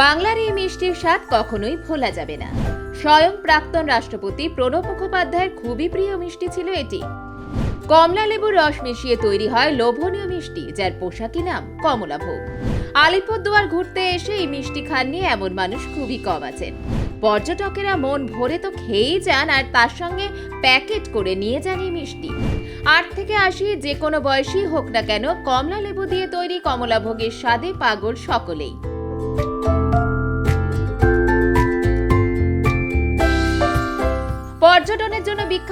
বাংলার এই মিষ্টির স্বাদ কখনোই ভোলা যাবে না। স্বয়ং প্রাক্তন রাষ্ট্রপতি প্রণব মুখোপাধ্যায়ের খুবই প্রিয় মিষ্টি ছিল এটি। কমলা লেবুর রস মিশিয়ে তৈরি হয় লোভনীয় মিষ্টি, যার পোশাকি নাম কমলাভোগ আলিপুরদুয়ার ঘুরতে এসে এই মিষ্টি খাননি এমন মানুষ খুবই কম আছেন। পর্যটকেরা মন ভরে তো খেয়েই যান আর তার সঙ্গে প্যাকেট করে নিয়ে যান এই মিষ্টি। আট থেকে আশি, যে কোনো বয়সী হোক না কেন, কমলা লেবু দিয়ে তৈরি কমলাভোগের স্বাদে পাগল সকলেই।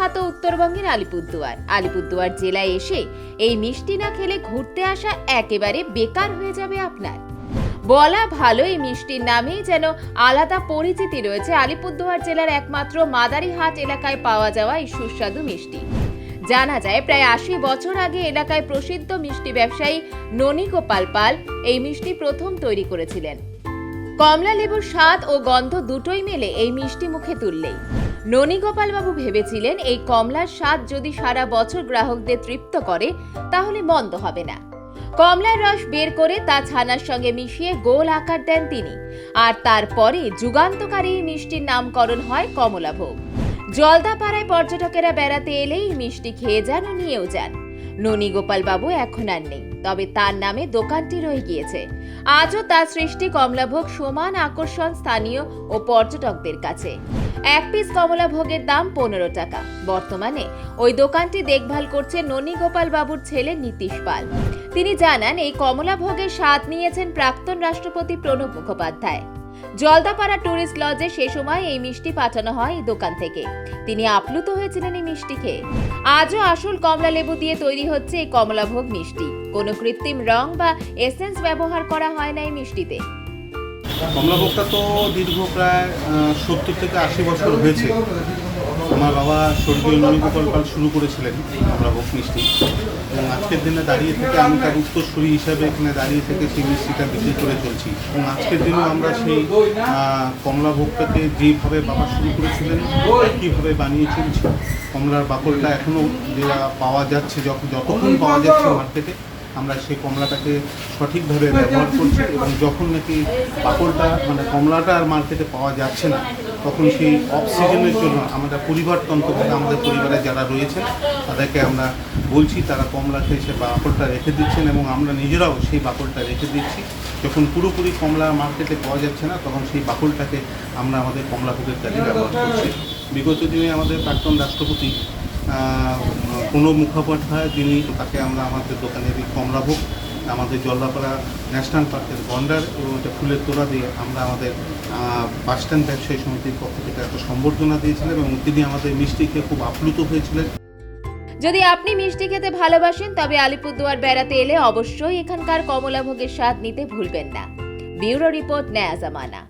বিখ্যাত উত্তরবঙ্গের আলিপুরদুয়ার। আলিপুরদুয়ার জেলায় এসে এই মিষ্টি না খেলে ঘুরতে আসা একেবারে বেকার হয়ে যাবে আপনার। বলা ভালো, এই মিষ্টির নামেই যেন আলাদা পরিচিতি রয়েছে আলিপুরদুয়ার জেলার একমাত্র মাদারিহাট এলাকায় পাওয়া যাওয়া এই সুস্বাদু মিষ্টি। জানা যায়, প্রায় আশি বছর আগে এলাকায় প্রসিদ্ধ মিষ্টি ব্যবসায়ী ননী গোপাল পাল এই মিষ্টি প্রথম তৈরি করেছিলেন। কমলা লেবুর স্বাদ ও গন্ধ দুটোই মেলে এই মিষ্টি মুখে তুললেই। ননীগোপাল বাবু ভেবেছিলেন এই কমলার স্বাদ যদি সারা বছর গ্রাহকদের তৃপ্ত করে, তাহলে মন্দ হবে না। কমলার রস বের করে তা ছানার সঙ্গে মিশিয়ে গোল আকার দেন তিনি। আর তারপরে যুগান্তকারী মিষ্টির নামকরণ হয় কমলাভোগ। জলদাপাড়ায় পর্যটকেরা বেড়াতে এলেই মিষ্টি খেয়ে যান ও নিয়েও যান। ননী গোপাল এখন আর নেই, তবে তার নামে দোকানটি রয়ে গিয়েছে। আজও তার সৃষ্টি কমলাভোগ সমান আকর্ষণ স্থানীয় ও পর্যটকদের কাছে। এক পিস কমলাভোগের দাম পনেরো টাকা। বর্তমানে ওই দোকানটি দেখভাল করছে ননী গোপাল বাবুর ছেলে নীতিশ পাল। তিনি জানান, এই কমলাভোগের স্বাদ নিয়েছেন প্রাক্তন রাষ্ট্রপতি প্রণব মুখোপাধ্যায়। জলদাপাড়া টুরিস্ট লজে সে সময় এই মিষ্টি পাঠানো হয় এই দোকান থেকে। তিনি আপ্লুত হয়েছিলেন এই মিষ্টি খেয়ে আজও আসল কমলা লেবু দিয়ে তৈরি হচ্ছে এই কমলাভোগ মিষ্টি। কোনো কৃত্রিম রং বা এসেন্স ব্যবহার করা হয় না এই মিষ্টিতে। কমলাভোগটা তো দীর্ঘ প্রায় সত্তর থেকে আশি বছর হয়েছে। আমার বাবা স্বর্গীয় ননীগোপাল পাল শুরু করেছিলেন কমলাভোগ মিষ্টি। এবং আজকের দিনে দাঁড়িয়ে থেকে আমি তার উত্তরসূরি হিসাবে এখানে দাঁড়িয়ে থেকে সেই মিষ্টিটা বিক্রি করে চলছি। এবং আজকের দিনেও আমরা সেই কমলাভোগটাকে যেভাবে বাবা শুরু করেছিলেন কীভাবে বানিয়ে চলছি কমলার বাকলটা এখনও যেটা পাওয়া যাচ্ছে যখন যতক্ষণ পাওয়া যাচ্ছে মার্কেটে আমরা সেই কমলাটাকে সঠিকভাবে ব্যবহার করছি এবং যখন নাকি বাকলটা মানে কমলাটা আর মার্কেটে পাওয়া যাচ্ছে না, তখন সেই অক্সিজেনের জন্য আমরা পরিবারতন্ত্রভাবে আমাদের পরিবারে যারা রয়েছেন, তাদেরকে আমরা বলছি, তারা কমলা খেয়ে সে বাকলটা রেখে দিচ্ছেন এবং আমরা নিজেরাও সেই বাকলটা রেখে দিচ্ছি। যখন পুরোপুরি কমলা মার্কেটে পাওয়া যাচ্ছে না, তখন সেই বাকলটাকে আমরা আমাদের কমলা ভোগের কাজে ব্যবহার করছি। বিগত দিনে আমাদের প্রাক্তন রাষ্ট্রপতি প্রণব মুখোপাধ্যায় যিনি তাকে আমরা আমাদের দোকানে কমলাভোগ আমাদের জলদাপাড়া ন্যাশনাল পার্কের গন্ডার এবং এটা ফুলের তোড়া দিয়ে আমরা আমাদের বাস স্ট্যান্ড ব্যবসায়ী সমিতির পক্ষ থেকে একটা সম্বর্ধনা দিয়েছিলেন এবং তিনি আমাদের মিষ্টি খেয়ে খুব আপ্লুত হয়েছিলেন। যদি আপনি মিষ্টি খেতে ভালোবাসেন, তবে আলিপুরদুয়ার বেড়াতে এলে অবশ্যই এখানকার কমলাভোগের স্বাদ নিতে ভুলবেন না। ব্যুরো রিপোর্ট নেয়া জামানা